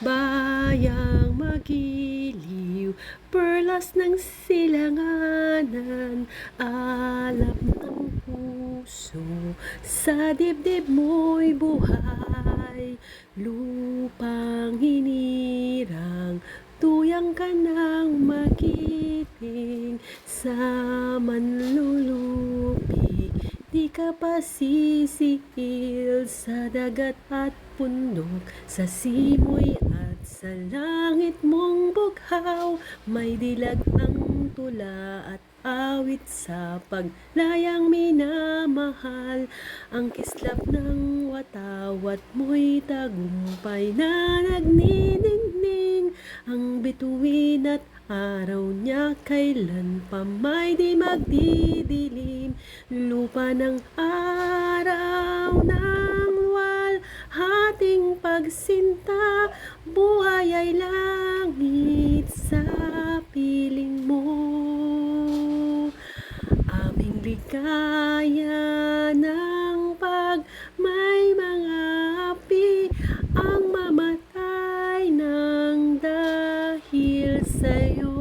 bayang magiliw Perlas ng silanganan Alap ng puso. Sa dibdib mo'y buhay Lupang hinirang Tuyang ka ng magiting Sa manlulupi Di ka pa sisikil Sa dagat at bundok Sa simoy at sa langit mong bughaw. May dilag ang tula at awit sa paglayang minamahal. Ang kislap ng watawat mo'y tagumpay na nagniningning. Ang bituin at araw niya kailan pa may di magdidilim. Lupa ng araw ng hating pagsinta. Buhay ay langit sa piling mo. Aming ligaya Say you.